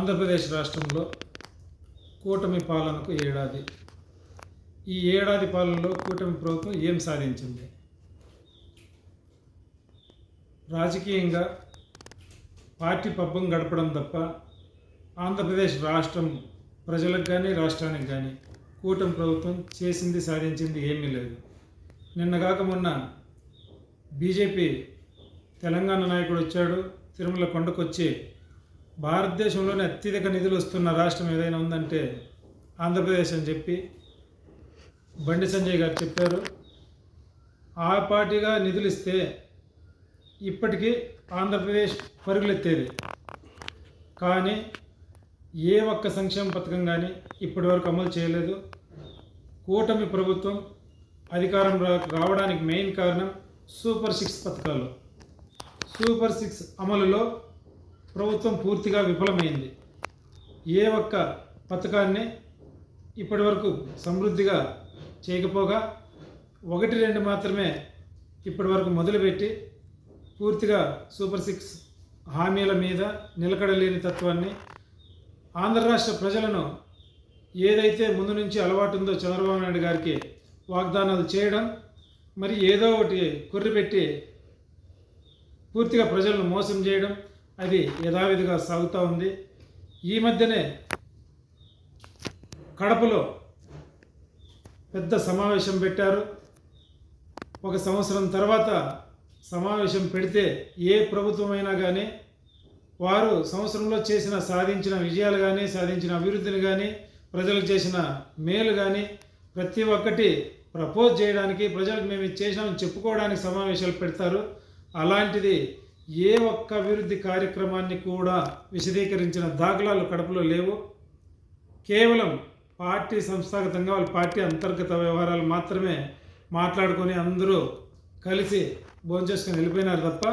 ఆంధ్రప్రదేశ్ రాష్ట్రంలో కూటమి పాలనకు ఏడాది. ఈ ఏడాది పాలనలో కూటమి ప్రభుత్వం ఏం సాధించింది? రాజకీయంగా పార్టీ పబ్బం గడపడం తప్ప ఆంధ్రప్రదేశ్ రాష్ట్రం ప్రజలకు కానీ రాష్ట్రానికి కానీ కూటమి ప్రభుత్వం చేసింది సాధించింది ఏమీ లేదు. నిన్నగాక మొన్న బీజేపీ తెలంగాణ నాయకుడు వచ్చాడు తిరుమల కొండకొచ్చి భారతదేశంలోనే అత్యధిక నిధులు వస్తున్న రాష్ట్రం ఏదైనా ఉందంటే ఆంధ్రప్రదేశ్ అని చెప్పి బండి సంజయ్ గారు చెప్పారు. ఆ పార్టీగా నిధులు ఇస్తే ఇప్పటికీ ఆంధ్రప్రదేశ్ పరుగులెత్తేది. కానీ ఏ ఒక్క సంక్షేమ పథకం కానీ ఇప్పటివరకు అమలు చేయలేదు. కూటమి ప్రభుత్వం అధికారం రావడానికి మెయిన్ కారణం సూపర్ సిక్స్ పథకాలు. సూపర్ సిక్స్ అమలులో ప్రభుత్వం పూర్తిగా విఫలమైంది. ఏ ఒక్క పథకాన్ని ఇప్పటివరకు సమృద్ధిగా చేయకపోగా ఒకటి రెండు మాత్రమే ఇప్పటివరకు మొదలుపెట్టి పూర్తిగా సూపర్ సిక్స్ హామీల మీద నిలకడలేని తత్వాన్ని ఆంధ్ర రాష్ట్ర ప్రజలను ఏదైతే ముందు నుంచి అలవాటు ఉందో చంద్రబాబు నాయుడు గారికి వాగ్దానాలు చేయడం మరి ఏదో ఒకటి కుర్రిపెట్టి పూర్తిగా ప్రజలను మోసం చేయడం అది యథావిధిగా సాగుతూ ఉంది. ఈ మధ్యనే కడపలో పెద్ద సమావేశం పెట్టారు. ఒక సంవత్సరం తర్వాత సమావేశం పెడితే ఏ ప్రభుత్వమైనా కానీ వారు సంవత్సరంలో చేసిన సాధించిన విజయాలు కానీ సాధించిన అభివృద్ధిని కానీ ప్రజలకు చేసిన మేలు కానీ ప్రతి ఒక్కటి ప్రపోజ్ చేయడానికి ప్రజలకు మేము ఇది చేసినామని చెప్పుకోవడానికి సమావేశాలు పెడతారు. అలాంటిది ఏ ఒక్క అభివృద్ధి కార్యక్రమాన్ని కూడా విశదీకరించిన దాఖలాలు కడపలో లేవు. కేవలం పార్టీ సంస్థాగతంగా వాళ్ళ పార్టీ అంతర్గత వ్యవహారాలు మాత్రమే మాట్లాడుకొని అందరూ కలిసి భోంచేసుకొని వెళ్ళిపోయినారు తప్ప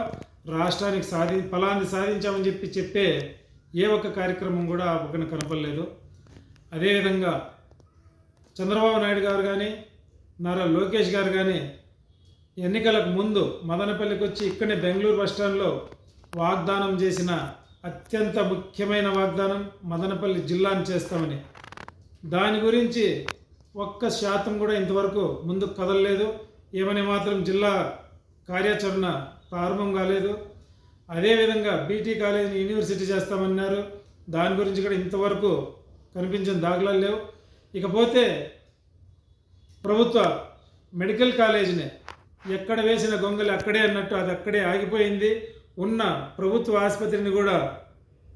రాష్ట్రానికి సాధి ఫలాన్ని సాధించామని చెప్పి చెప్పే ఏ ఒక్క కార్యక్రమం కూడా ఆ పక్కన కనపడలేదు. అదేవిధంగా చంద్రబాబు నాయుడు గారు కానీ నారా లోకేష్ గారు కానీ ఎన్నికలకు ముందు మదనపల్లికి వచ్చి ఇక్కడే బెంగళూరు బస్ స్టాండ్లో వాగ్దానం చేసిన అత్యంత ముఖ్యమైన వాగ్దానం మదనపల్లి జిల్లాను చేస్తామని. దాని గురించి ఒక్క శాతం కూడా ఇంతవరకు ముందుకు కదలలేదు. ఏమని మాత్రం జిల్లా కార్యాచరణ ప్రారంభం కాలేదు. అదేవిధంగా బీటీ కాలేజీని యూనివర్సిటీ చేస్తామన్నారు. దాని గురించి కూడా ఇంతవరకు కనిపించిన దాఖలాలు లేవు. ఇకపోతే ప్రభుత్వ మెడికల్ కాలేజీని ఎక్కడ వేసిన గొంగలు అక్కడే అన్నట్టు అది అక్కడే ఆగిపోయింది. ఉన్న ప్రభుత్వ ఆసుపత్రిని కూడా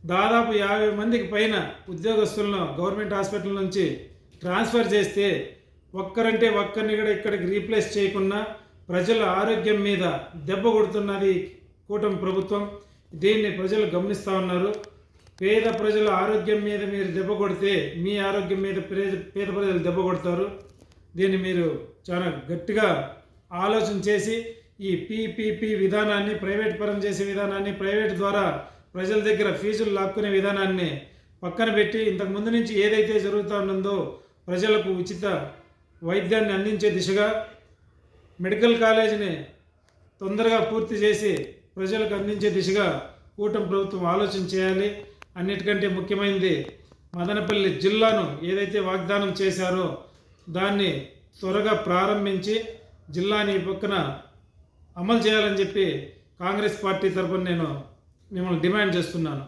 దాదాపు యాభై మందికి పైన ఉద్యోగస్తులను గవర్నమెంట్ హాస్పిటల్ నుంచి ట్రాన్స్ఫర్ చేస్తే ఒక్కరంటే ఒక్కరిని కూడా ఇక్కడికి రీప్లేస్ చేయకుండా ప్రజల ఆరోగ్యం మీద దెబ్బ కొడుతున్నది కూటమి ప్రభుత్వం. దీన్ని ప్రజలు గమనిస్తూ ఉన్నారు. పేద ప్రజల ఆరోగ్యం మీద మీరు దెబ్బ కొడితే మీ ఆరోగ్యం మీద పేద పేద ప్రజలు దెబ్బ కొడతారు. దీన్ని మీరు చాలా గట్టిగా ఆలోచన చేసి ఈ పీపీపీ విధానాన్ని ప్రైవేట్ పరం చేసే విధానాన్ని ప్రైవేట్ ద్వారా ప్రజల దగ్గర ఫీజులు లాక్కునే విధానాన్ని పక్కన పెట్టి ఇంతకు ముందు నుంచి ఏదైతే జరుగుతూ ఉన్నదో ప్రజలకు ఉచిత వైద్యాన్ని అందించే దిశగా మెడికల్ కాలేజీని తొందరగా పూర్తి చేసి ప్రజలకు అందించే దిశగా కూటమి ప్రభుత్వం ఆలోచన చేయాలి. అన్నిటికంటే ముఖ్యమైనది మదనపల్లి జిల్లాను ఏదైతే వాగ్దానం చేశారో దాన్ని త్వరగా ప్రారంభించి జిల్లాని పక్కన అమలు చేయాలని చెప్పి కాంగ్రెస్ పార్టీ తరఫున నేను మిమ్మల్ని డిమాండ్ చేస్తున్నాను.